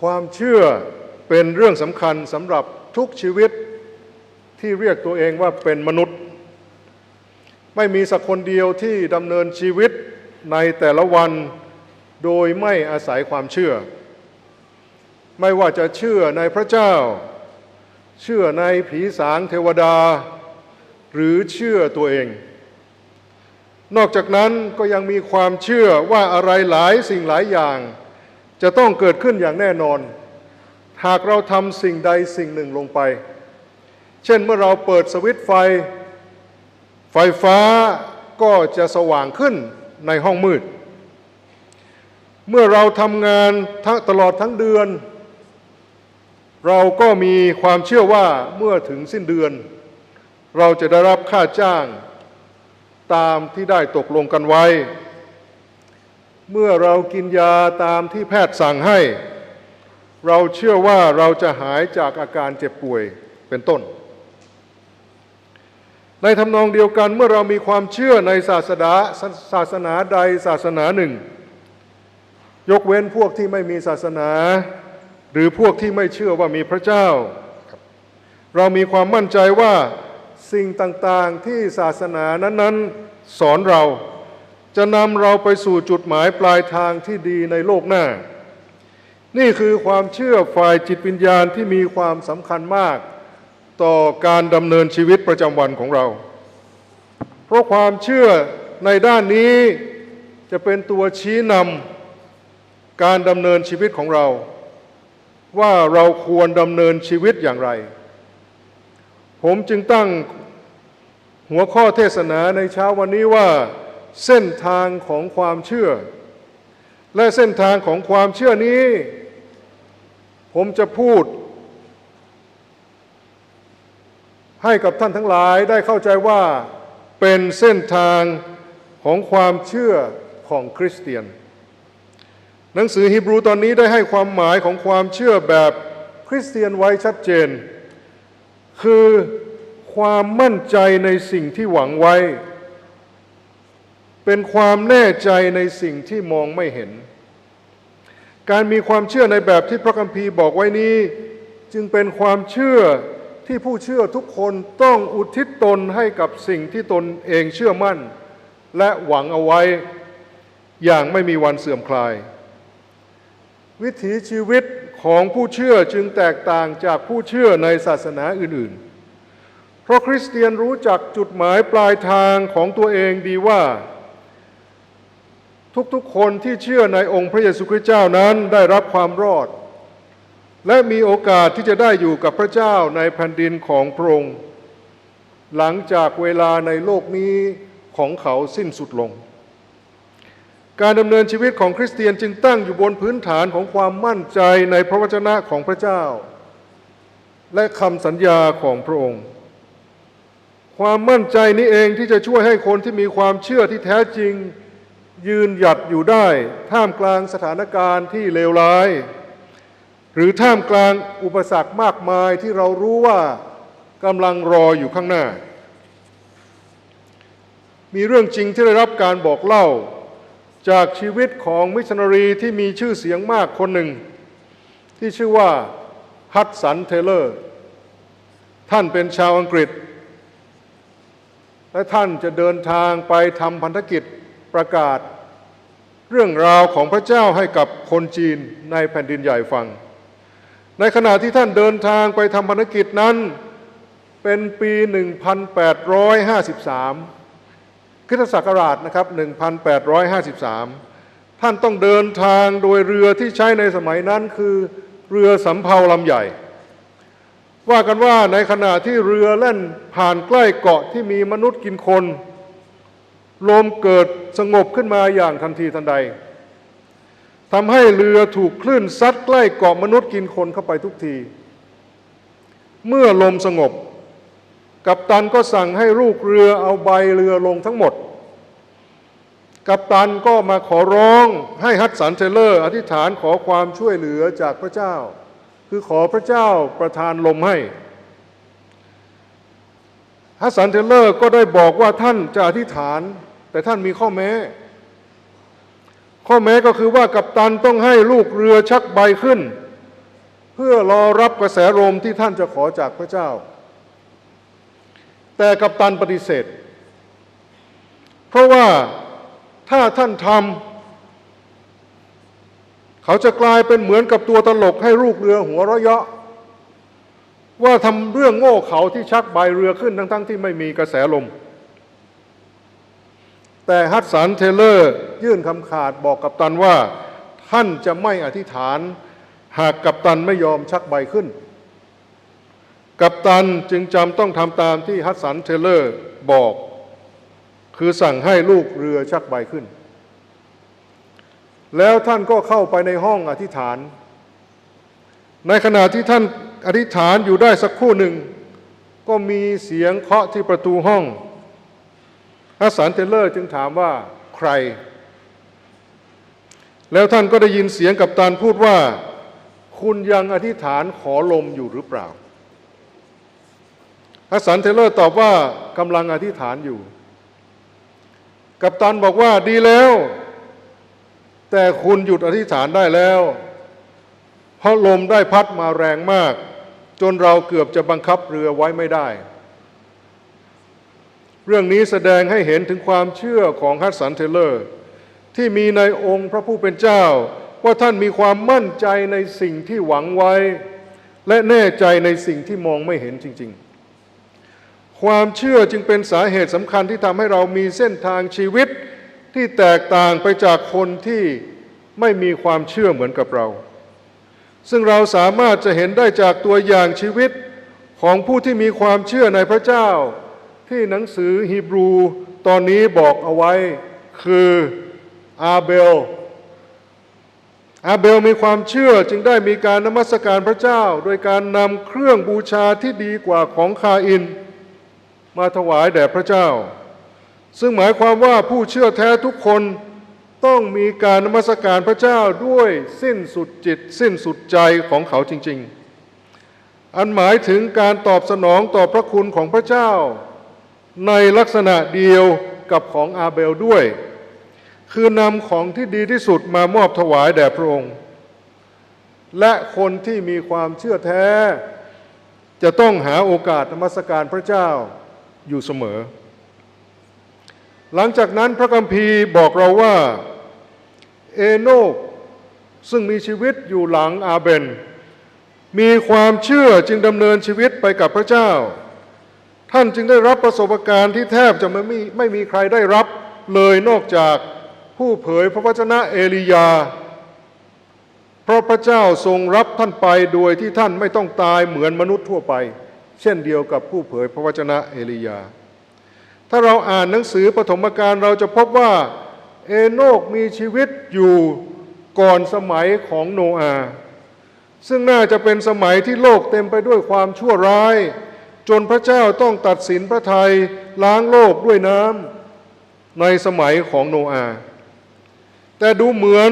ความเชื่อเป็นเรื่องสำคัญสำหรับทุกชีวิตที่เรียกตัวเองว่าเป็นมนุษย์ ไม่มีสักคนเดียวที่ดำเนินชีวิตในแต่ละวันโดยไม่อาศัยความเชื่อ ไม่ว่าจะเชื่อในพระเจ้า เชื่อในผีสางเทวดา หรือเชื่อตัวเอง นอกจากนั้นก็ยังมีความเชื่อว่าอะไรหลายสิ่งหลายอย่าง จะต้องเกิดขึ้นอย่างแน่นอน หากเราทำสิ่งใดสิ่งหนึ่งลงไป เช่นเมื่อเราเปิดสวิตไฟ ไฟฟ้าก็จะสว่างขึ้นในห้องมืด เมื่อเราทำงานทั้งตลอดทั้งเดือน เราก็มีความเชื่อว่าเมื่อถึงสิ้นเดือน เราจะได้รับค่าจ้างตามที่ได้ตกลงกันไว้ เมื่อเรากินยาตามที่แพทย์สั่งให้ เราเชื่อว่าเราจะหายจากอาการเจ็บป่วยเป็นต้น ในทำนองเดียวกันเมื่อเรามีความเชื่อในศาสนาศาสนาใดศาสนาหนึ่ง ยกเว้นพวกที่ไม่มีศาสนา หรือพวกที่ไม่เชื่อว่ามีพระเจ้า เรามีความมั่นใจว่าสิ่งต่างๆที่ศาสนานั้นๆ สอนเรา จะนำเราไปสู่จุดหมายปลายทางที่ดีในโลกหน้า นี่คือความเชื่อฝ่ายจิตวิญญาณที่มีความสำคัญมาก ต่อการดำเนินชีวิตประจำวันของเรา เพราะความเชื่อในด้านนี้จะเป็นตัวชี้นำการดำเนินชีวิตของเรา ว่าเราควรดำเนินชีวิตอย่างไร ผมจึงตั้งหัวข้อเทศนาในเช้าวันนี้ว่า เส้นทางของความเชื่อ และเส้นทางของความเชื่อนี้ ผมจะพูด ให้กับท่านทั้งหลายได้เข้าใจว่าเป็นเส้นทางของความเชื่อของคริสเตียน หนังสือฮีบรูตอนนี้ได้ให้ความหมายของความเชื่อแบบคริสเตียนไว้ชัดเจน คือความมั่นใจในสิ่งที่หวังไว้ เป็นความแน่ใจในสิ่งที่มองไม่เห็น การมีความเชื่อในแบบที่พระคัมภีร์บอกไว้นี้ จึงเป็นความเชื่อที่ผู้เชื่อทุกคนต้องอุทิศตนให้กับสิ่งที่ตนเองเชื่อมั่น และหวังเอาไว้อย่างไม่มีวันเสื่อมคลาย วิถีชีวิตของผู้เชื่อจึงแตกต่างจากผู้เชื่อในศาสนาอื่น ๆ เพราะคริสเตียนรู้จักจุดหมายปลายทางของตัวเองดีว่า ทุกๆคนที่เชื่อในองค์พระเยซูคริสต์เจ้านั้นได้รับความรอด และมีโอกาสที่จะได้อยู่กับพระเจ้าในแผ่นดินของพระองค์หลังจากเวลาในโลกนี้ของเขาสิ้นสุดลง การดำเนินชีวิตของคริสเตียนจึงตั้งอยู่บนพื้นฐานของความมั่นใจในพระวจนะของพระเจ้า และคำสัญญาของพระองค์ ความมั่นใจนี้เองที่จะช่วยให้คนที่มีความเชื่อที่แท้จริง ยืนหยัดอยู่ได้ท่ามกลางสถานการณ์ที่เลวร้าย หรือท่ามกลางอุปสรรคมากมายที่เรารู้ว่ากำลังรออยู่ข้างหน้า มีเรื่องจริงที่ได้รับการบอกเล่า จากชีวิตของมิชชันนารีที่มีชื่อเสียงมากคนหนึ่ง ที่ชื่อว่าฮัตสันเทเลอร์ ท่านเป็นชาวอังกฤษ และท่านจะเดินทางไปทำพันธกิจ ประกาศ เรื่องราวของพระเจ้าให้กับคนจีนในแผ่นดินใหญ่ฟัง ในขณะที่ท่านเดินทางไปทำภารกิจนั้นเป็นปี 1853คริสตศักราชนะครับ 1853 ท่านต้องเดินทางโดยเรือที่ใช้ในสมัยนั้นคือเรือสำเภาลำใหญ่ ว่ากันว่าในขณะที่เรือแล่นผ่านใกล้เกาะที่มีมนุษย์กินคน ลมเกิดสงบขึ้นมาอย่างทันทีทันใดทำให้เรือถูกคลื่นซัดใกล้เกาะมนุษย์กินคนเข้าไปทุกที เมื่อลมสงบ กัปตันก็สั่งให้ลูกเรือเอาใบเรือลงทั้งหมด กัปตันก็มาขอร้องให้ฮัตสันเทเลอร์ อธิษฐานขอความช่วยเหลือจากพระเจ้า คือขอพระเจ้าประทานลมให้ฮัสสันเทเลอร์ก็ได้บอกว่าท่านจะอธิษฐาน แต่ท่านมีข้อแม้ ข้อแม้ก็คือว่ากัปตันต้องให้ลูกเรือชักใบขึ้น เพื่อรอรับกระแสลมที่ท่านจะขอจากพระเจ้า แต่กัปตันปฏิเสธ เพราะว่าถ้าท่านทำเขาจะกลายเป็นเหมือนกับตัวตลกให้ลูกเรือหัวเราะเยาะว่าทำเรื่องโง่เขาที่ชักใบเรือขึ้นทั้งๆที่ไม่มีกระแสลม แต่ฮัตสันเทเลอร์ยื่นคำขาดบอกกัปตันว่า ท่านจะไม่อธิษฐาน หากกัปตันไม่ยอมชักใบขึ้น กัปตันจึงจำต้องทำตามที่ฮัตสันเทเลอร์บอก คือสั่งให้ลูกเรือชักใบขึ้น แล้วท่านก็เข้าไปในห้องอธิษฐาน ในขณะที่ท่านอธิษฐานอยู่ได้สักครู่หนึ่ง ก็มีเสียงเคาะที่ประตูห้อง ฮัสสันเทเลอร์จึงถามว่าใคร แล้วท่านก็ได้ยินเสียงกับตันพูดว่า คุณยังอธิษฐานขอลมอยู่หรือเปล่าฮัสสันเทเลอร์ตอบว่ากำลังอธิษฐานอยู่ กัปตันบอกว่าดีแล้ว แต่คุณหยุดอธิษฐานได้แล้ว เพราะลมได้พัดมาแรงมาก จนเราเกือบจะบังคับเรือไว้ไม่ได้ เรื่องนี้แสดงให้เห็นถึงความเชื่อของฮัตสันเทเลอร์ ที่มีในองค์พระผู้เป็นเจ้า ว่าท่านมีความมั่นใจในสิ่งที่หวังไว้ และแน่ใจในสิ่งที่มองไม่เห็นจริง ๆ ความเชื่อจึงเป็นสาเหตุสำคัญที่ทำให้เรามีเส้นทางชีวิตที่แตกต่างไปจากคนที่ไม่มีความเชื่อเหมือนกับเรา ซึ่งเราสามารถจะเห็นได้จากตัวอย่างชีวิตของผู้ที่มีความเชื่อในพระเจ้า ที่หนังสือฮีบรูตอนนี้บอกเอาไว้คืออาเบล อาเบลมีความเชื่อจึงได้มีการนมัสการพระเจ้า โดยการนำเครื่องบูชาที่ดีกว่าของคาอิน มาถวายแด่พระเจ้า ซึ่งหมายความว่าผู้เชื่อแท้ทุกคนต้องมีการนมัสการพระเจ้าด้วยสิ้นสุดจิต สิ้นสุดใจของเขาจริง ๆ อันหมายถึงการตอบสนองต่อพระคุณของพระเจ้า ในลักษณะเดียวกับของอาเบลด้วย คือนำของที่ดีที่สุดมามอบถวายแด่พระองค์ และคนที่มีความเชื่อแท้ จะต้องหาโอกาสนมัสการพระเจ้าอยู่เสมอ หลังจากนั้นพระคัมภีร์บอกเราว่า เอโนกซึ่งมีชีวิตอยู่หลังอาเบนมีความเชื่อจึงดำเนินชีวิตไปกับพระเจ้า ท่านจึงได้รับประสบการณ์ที่แทบจะไม่มีไม่มีใครได้รับเลยนอกจากผู้เผยพระวจนะเอลียา เพราะพระเจ้าทรงรับท่านไปโดยที่ท่านไม่ต้องตายเหมือนมนุษย์ทั่วไป เช่นเดียวกับผู้เผยพระวจนะเอลียา ถ้าเราอ่านหนังสือปฐมกาลเราจะพบว่าเอโนกมีชีวิตอยู่ก่อนสมัยของโนอาห์ซึ่งน่าจะเป็นสมัยที่โลกเต็มไปด้วยความชั่วร้าย จนพระเจ้าต้องตัดสินพระทัยล้างโลกด้วยน้ำในสมัยของโนอาห์แต่ดูเหมือน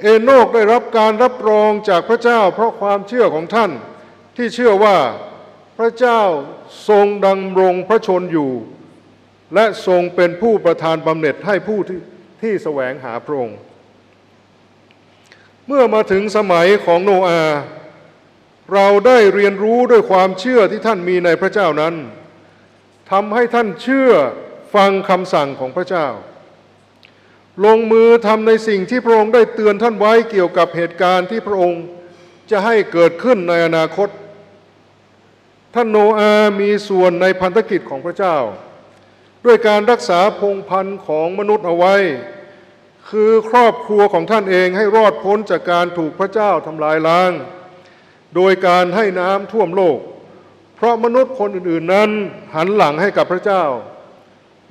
เอโนกได้รับการรับรองจากพระเจ้าเพราะความเชื่อของท่าน ที่เชื่อว่าพระเจ้าทรงดำรงพระชนอยู่ และทรงเป็นผู้ประทานบำเหน็จให้ผู้ที่ที่แสวงหาพระองค์ เมื่อมาถึงสมัยของโนอาห์ เราได้เรียนรู้ด้วยความเชื่อที่ท่านมีในพระเจ้านั้นทำให้ท่านเชื่อฟังคำสั่งของพระเจ้า ลงมือทำในสิ่งที่พระองค์ได้เตือนท่านไว้เกี่ยวกับเหตุการณ์ที่พระองค์จะให้เกิดขึ้นในอนาคต ท่านโนอาห์มีส่วนในพันธกิจของพระเจ้า ด้วยการรักษาพงพันธุ์ของมนุษย์เอาไว้ คือครอบครัวของท่านเองให้รอดพ้นจากการถูกพระเจ้าทำลายล้าง โดยการให้น้ำท่วมโลก เพราะมนุษย์คนอื่นๆนั้นหันหลังให้กับพระเจ้า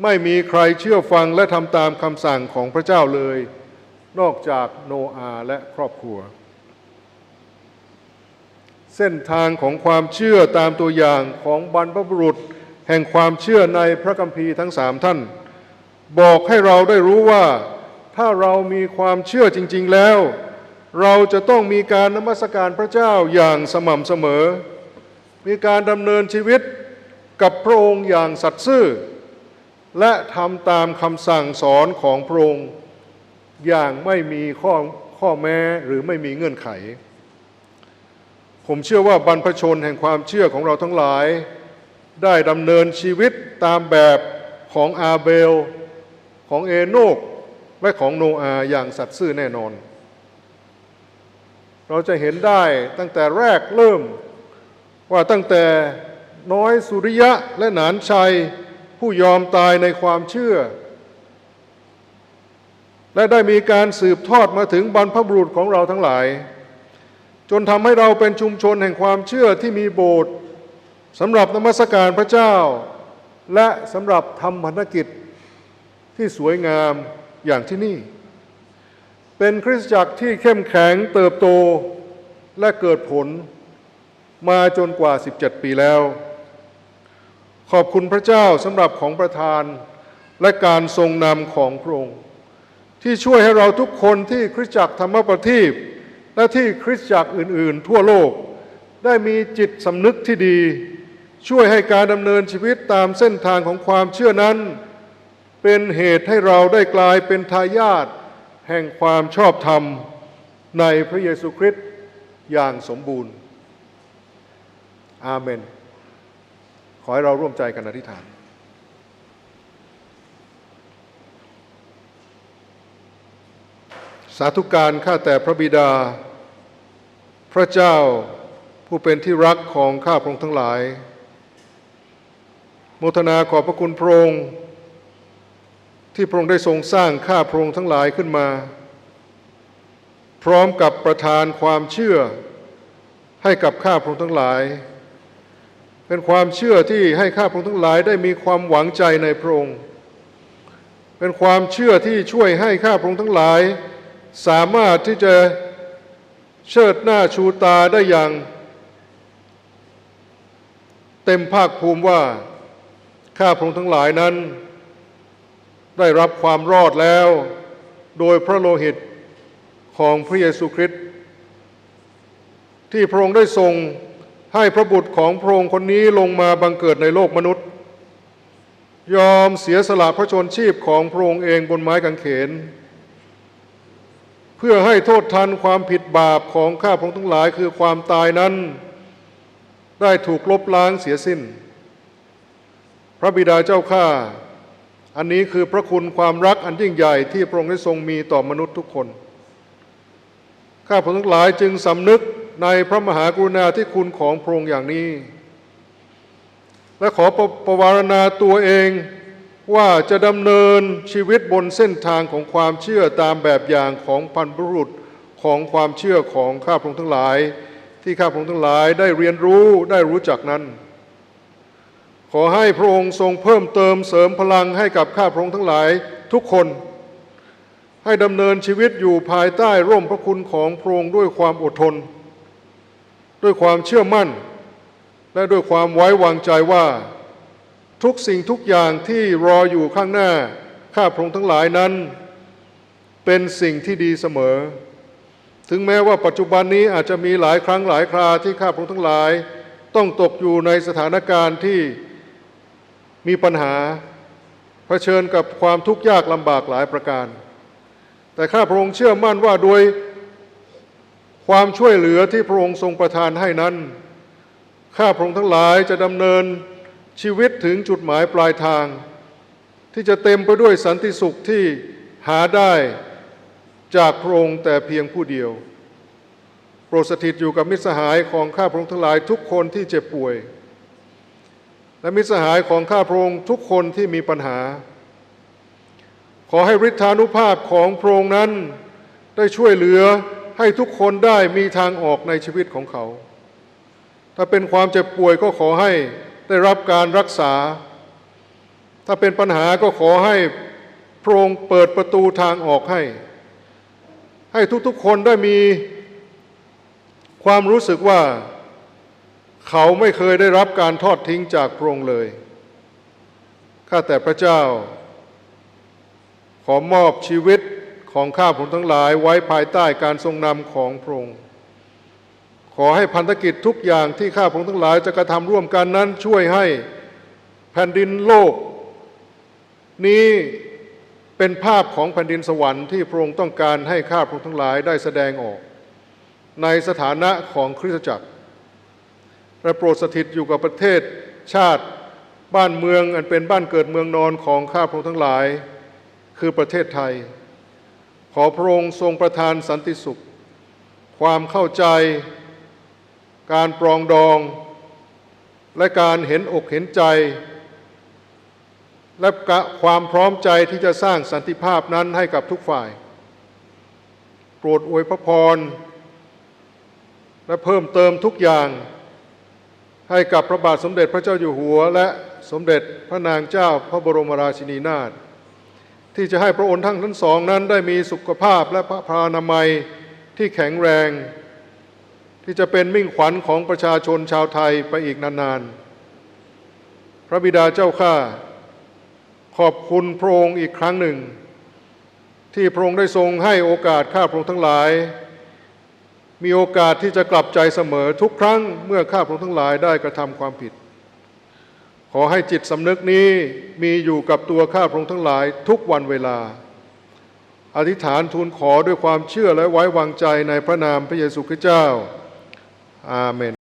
ไม่มีใครเชื่อฟังและทำตามคำสั่งของพระเจ้าเลย นอกจากโนอาห์และครอบครัว เส้นทางของความเชื่อตามตัวอย่างของบรรพบุรุษ แห่งความเชื่อในพระคัมภีร์ทั้งสามท่าน บอกให้เราได้รู้ว่าถ้าเรามีความเชื่อจริง ๆแล้ว เราจะต้องมีการนมัสการพระเจ้าอย่างสม่ำเสมอ มีการดำเนินชีวิตกับพระองค์อย่างสัตย์ซื่อ และทำตามคำสั่งสอนของพระองค์อย่างไม่มีข้อข้อแม้หรือไม่มีเงื่อนไข ผมเชื่อว่าบรรพชนแห่งความเชื่อของเราทั้งหลาย ได้ดำเนินชีวิตตามแบบของอาเบล ของเอโนกและของโนอาอย่างสัตย์ซื่อแน่นอน เราจะเห็นได้ตั้งแต่แรกเริ่ม ว่าตั้งแต่น้อยสุริยะและหนานชัย ผู้ยอมตายในความเชื่อ และได้มีการสืบทอดมาถึงบรรพบุรุษของเราทั้งหลาย จนทำให้เราเป็นชุมชนแห่งความเชื่อที่มีโบสถ์สำหรับนมัสการพระเจ้า และสำหรับทำพันธกิจที่สวยงามอย่างที่นี่ เป็นคริสตจักรที่เข้มแข็งเติบโตและเกิดผลมาจนกว่า 17 ปีแล้ว ขอบคุณพระเจ้าสำหรับของประทานและการทรงนำของพระองค์ ที่ช่วยให้เราทุกคนที่คริสตจักรธรรมประทีปและที่คริสตจักรอื่น ๆ ทั่วโลก ได้มีจิตสำนึกที่ดี ช่วยให้การดำเนินชีวิตตามเส้นทางของความเชื่อนั้น เป็นเหตุให้เราได้กลายเป็นทายาท แห่งความชอบธรรมในพระเยซูคริสต์อย่างสมบูรณ์ อาเมน ขอให้เราร่วมใจกันอธิษฐาน สาธุการข้าแต่พระบิดา พระเจ้าผู้เป็นที่รักของข้าพระองค์ทั้งหลายโมทนาขอบพระคุณพระองค์ ที่พระองค์ได้ทรงสร้างข้าพระองค์ทั้งหลายขึ้นมา พร้อมกับประทานความเชื่อให้กับข้าพระองค์ทั้งหลาย เป็นความเชื่อที่ให้ข้าพระองค์ทั้งหลายได้มีความหวังใจในพระองค์ เป็นความเชื่อที่ช่วยให้ข้าพระองค์ทั้งหลาย สามารถที่จะเชิดหน้าชูตาได้อย่าง เต็มภาคภูมิว่าข้าพระองค์ทั้งหลายนั้น ได้รับความรอดแล้ว โดยพระโลหิตของพระเยซูคริสต์ที่พระองค์ได้ทรงให้พระบุตรของพระองค์คนนี้ลงมาบังเกิดในโลกมนุษย์ ยอมเสียสละพระชนชีพของพระองค์เองบนไม้กางเขน เพื่อให้โทษทันความผิดบาปของข้าพระองค์ทั้งหลายคือความตายนั้น ได้ถูกลบล้างเสียสิ้น พระบิดาเจ้าข้า อันนี้คือพระคุณความรักอันยิ่งใหญ่ที่พระองค์ได้ทรงมีต่อมนุษย์ทุกคน ข้าพระองค์ทั้งหลายจึงสำนึกในพระมหากรุณาธิคุณของพระองค์อย่างนี้ และขอประประวารณาตัวเองว่าจะดำเนินชีวิตบนเส้นทางของความเชื่อตามแบบอย่างของพันบุรุษของความเชื่อของข้าพระองค์ทั้งหลาย ที่ข้าพระองค์ทั้งหลายได้เรียนรู้ได้รู้จักนั้น ขอให้พระองค์ทรงเพิ่มเติมเสริมพลังให้กับข้าพระองค์ทั้งหลายทุกคน ให้ดำเนินชีวิตอยู่ภายใต้ร่มพระคุณของพระองค์ด้วยความอดทน ด้วยความเชื่อมั่น และด้วยความไว้วางใจว่า ทุกสิ่งทุกอย่างที่รออยู่ข้างหน้าข้าพระองค์ทั้งหลายนั้น เป็นสิ่งที่ดีเสมอ ถึงแม้ว่าปัจจุบันนี้อาจจะมีหลายครั้งหลายคราที่ข้าพระองค์ทั้งหลาย ต้องตกอยู่ในสถานการณ์ที่ มีปัญหาเผชิญกับความทุกข์ยากลำบากหลายประการ แต่ข้าพระองค์เชื่อมั่นว่าโดยความช่วยเหลือที่พระองค์ทรงประทานให้นั้น ข้าพระองค์ทั้งหลายจะดำเนินชีวิตถึงจุดหมายปลายทาง ที่จะเต็มไปด้วยสันติสุขที่หาได้จากพระองค์แต่เพียงผู้เดียว โปรดสถิตอยู่กับมิตรสหายของข้าพระองค์ทั้งหลายทุกคนที่เจ็บป่วย และมิตรสหายของข้าพระองค์ทุกคนที่มีปัญหา ขอให้ฤทธานุภาพของพระองค์นั้นได้ช่วยเหลือให้ทุกคนได้มีทางออกในชีวิตของเขา ถ้าเป็นความเจ็บป่วยก็ขอให้ได้รับการรักษา ถ้าเป็นปัญหาก็ขอให้พระองค์เปิดประตูทางออกให้ ให้ทุกๆคนได้มีความรู้สึกว่า เขาไม่เคยได้รับการทอดทิ้งจากพระองค์เลย ข้าแต่พระเจ้า ขอมอบชีวิตของข้าผมทั้งหลายไว้ภายใต้การทรงนำของพระองค์ ขอให้พันธกิจทุกอย่างที่ข้าพงทั้งหลายจะกระทำร่วมกันนั้นช่วยให้แผ่นดินโลก นี้เป็นภาพของแผ่นดินสวรรค์ที่พระองค์ต้องการให้ข้าพงทั้งหลายได้แสดงออก ในสถานะของคริสตจักร และโปรดสถิตอยู่กับประเทศชาติบ้านเมืองอันเป็นบ้านเกิดเมืองนอนของข้าพระองค์ทั้งหลาย คือประเทศไทย ขอพระองค์ทรงประทานสันติสุข ความเข้าใจ การปรองดอง และการเห็นอกเห็นใจ และความพร้อมใจที่จะสร้างสันติภาพนั้นให้กับทุกฝ่าย โปรดอวยพระพร และเพิ่มเติมทุกอย่าง ให้กับพระบาทสมเด็จพระเจ้าอยู่หัว และสมเด็จพระนางเจ้าพระบรมราชินีนาถที่จะให้พระองค์ทั้งทั้งสองนั้นได้มีสุขภาพและพระพานามัยที่แข็งแรง ที่จะเป็นมิ่งขวัญของประชาชนชาวไทยไปอีกนานๆ พระบิดาเจ้าข้าขอบคุณพระองค์อีกครั้งหนึ่ง ที่พระองค์ได้ทรงให้โอกาสข้าพระองค์ทั้งหลาย มีโอกาสที่จะกลับใจเสมอทุกครั้งเมื่อข้าพระองค์ทั้งหลายได้กระทำความผิด ขอให้จิตสำนึกนี้มีอยู่กับตัวข้าพระองค์ทั้งหลายทุกวันเวลา อธิษฐานทูลขอด้วยความเชื่อและไว้วางใจในพระนามพระเยซูคริสต์เจ้า อาเมน